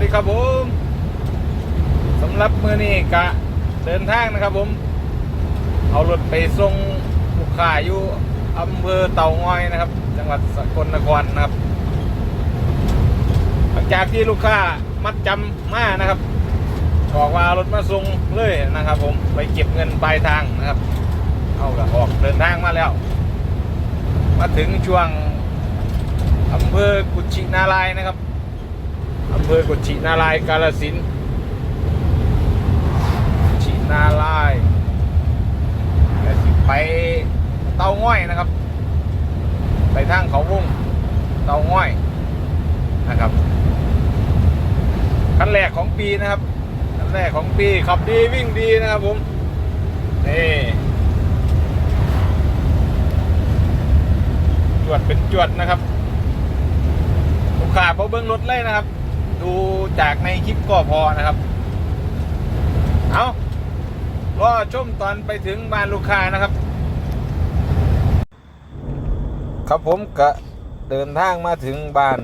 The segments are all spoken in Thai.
ดีครับผมสำหรับมือนี้กะเดินทางนะครับผม เอารถไปส่งลูกค้าอยู่อำเภอเต่างอยนะครับ จังหวัดสกลนครนะครับ หลังจากที่ลูกค้ามัดจำมานะครับบอกว่ารถมาส่งเลยนะครับ ผมไปเก็บเงินปลายทางนะครับ เอากะออกเดินทางมาแล้ว มาถึงช่วงอำเภอกุชินารายนะครับ อำเภอกุชินารายกาลสินกุชินารายณ์แล้วสิไปเตาง่อยนะครับ ไปทางเขาวงเตาง่อยนะครับคันแรกของปีนะครับคันแรกของปีขับดีวิ่งดีนะครับผมนี่จวดเป็นจวดนะครับลูกค้าพอเบิ้งรถเลยนะครับ ดูจากในคลิปก็พอนะครับ เอารอชมตอนไปถึงบ้านลูกค้านะครับ ครับผมก็เดินทางมาถึงบ้าน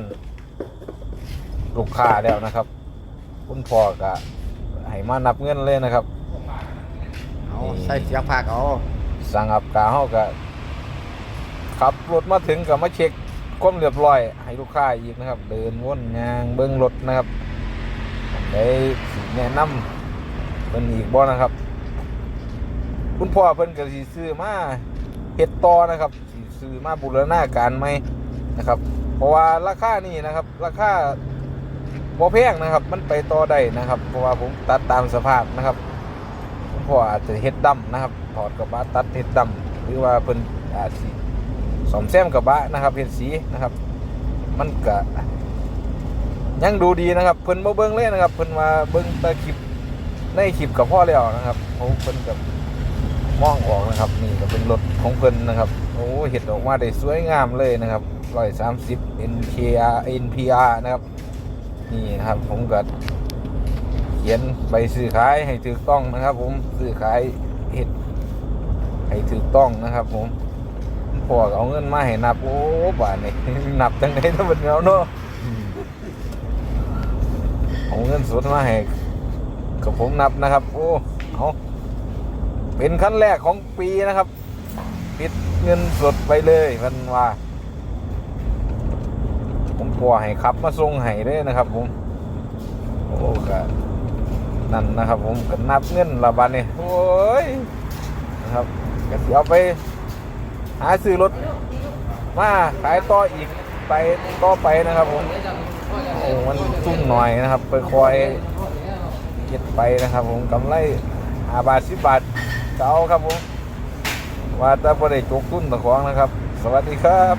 ลูกค้าแล้วนะครับ คุณพ่อก็ให้มานับเงินเลยนะครับเอาใส่เสียงภาคเอาสั่งอับกาเฮาก็ขับรถมาถึงก็มาเช็ค ความเรียบร้อยให้ลูกค้าอีกนะครับ เดินวนยางเบิ้งรถนะครับได้สิแนะนำเพิ่นอีกบ่นะครับ คุณพ่อเพิ่นก็สิซื้อมาเฮ็ดต่อนะครับสิซื้อมาบูรณาการใหมนะครับ เพราะว่าราคานี่นะครับ ราคาบ่แพงนะครับ มันไปต่อได้นะครับ เพราะว่าผมตัดตามสภาพนะครับคุณพ่ออาจจะเฮ็ดดำนะครับถอดกระบะตัดเฮ็ดดำหรือว่าเพิ่นอาจสิส อมแซมกระบะนะครับเฮ็ดสีนะครับ มันก็ยังดูดีนะครับเพิ่นบ่เบิ่งเลยนะครับเพิ่นว่าเบิ่งต่คลิปในคลิปกับพ่อแล้วนะครับโอ้เพิ่นก็มองออกนะครับ นี่ก็เป็นรถของเพิ่นนะครับโอ้เฮ็ดออกมาได้สวยงามเลยนะครับ130 NKR NPR นะครับ นี่นะครับผมก็เขียนใบซื้อขายให้ถูกต้องนะครับ ผมซื้อขายเห็ดให้ถูกต้องนะครับ ผม พอเอาเงินมาให้นับ โอ้บาทนี่นับจังไดถ้าเป็นเราเนาะเอาเงินสดมาให้กับผมนับนะครับ โอ้เอาเป็นขั้นแรกของปีนะครับปิดเงินสดไปเลยมันว่า ผมพอให้ขับมาส่งให้เลยนะครับผม โอ้ก็นั่นนะครับ ผมก็นับเงินละบาทนี่โอ้ยนะครับก็สิเอาไป หาซื้อรถมาขายต่ออีกไปต่อไปนะครับผมโอ้มันซุ่มหน่อยนะครับ ไปคอยเก็บไปนะครับ ผมกำไรหาบาทสิบบาทเจ้าครับผมว่าแต่พอได้จกตุ้นตะของนะครับ สวัสดีครับ